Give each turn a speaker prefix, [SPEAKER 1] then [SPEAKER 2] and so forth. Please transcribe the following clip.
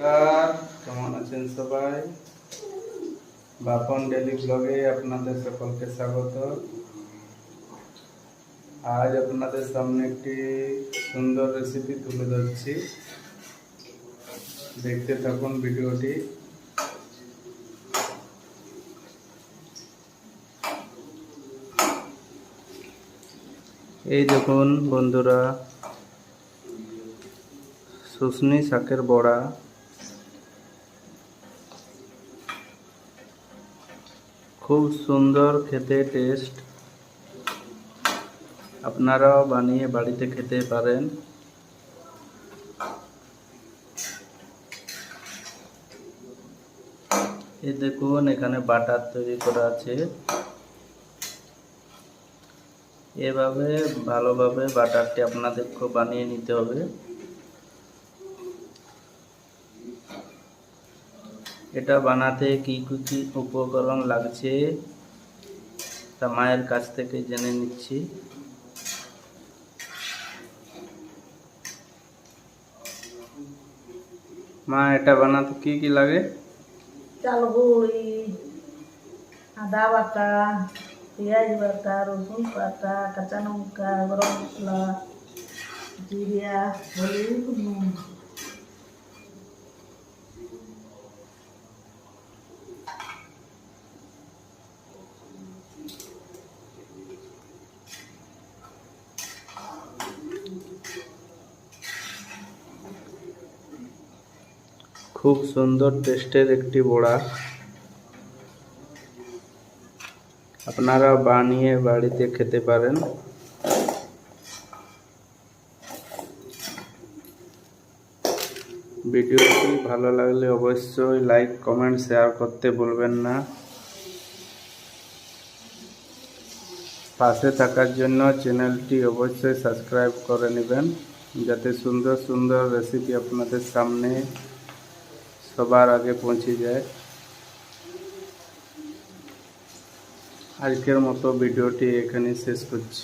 [SPEAKER 1] নমস্কার, কেমন আছেন সবাই? বাপন ডেলি ব্লগে আপনাদের সকলকে স্বাগত। আজ আপনাদের সামনে একটি সুন্দর রেসিপি তুলে ধরছি। দেখতে থাকুন ভিডিওটি। এই দেখুন বন্ধুরা শুশনি শাকের বড়া। খুব সুন্দর খেতে টেস্ট আপনারাও বানিয়ে বাড়িতে খেতে পারেন। এই দেখুন, এখানে বাটার তৈরি করা আছে। এভাবে ভালোভাবে বাটারটি আপনাদেরকে বানিয়ে নিতে হবে। এটা বানাতে কি কি উপকরণ লাগছে, তা মায়ের কাছ থেকে জেনে নিচ্ছি। মা, এটা বানাতে কি কি লাগে?
[SPEAKER 2] চাল গুঁড়ি আদা বাটা, পেঁয়াজ বাটা, রসুন বাটা, কাঁচা লঙ্কা, গরম মশলা জিরিয়া হলুদ, নুন।
[SPEAKER 1] খুব সুন্দর টেস্টের একটি বড়া। আপনারা বানিয়ে বাড়িতে খেতে পারেন। ভিডিওটি ভালো লাগলে অবশ্যই লাইক, কমেন্ট, শেয়ার করতে ভুলবেন না। পাশে থাকার জন্য চ্যানেলটি অবশ্যই সাবস্ক্রাইব করে নেবেন, যাতে সুন্দর সুন্দর রেসিপি আপনাদের সামনে সবার আগে পৌঁছে যায় আজকের মতো ভিডিওটি এখানে শেষ করছি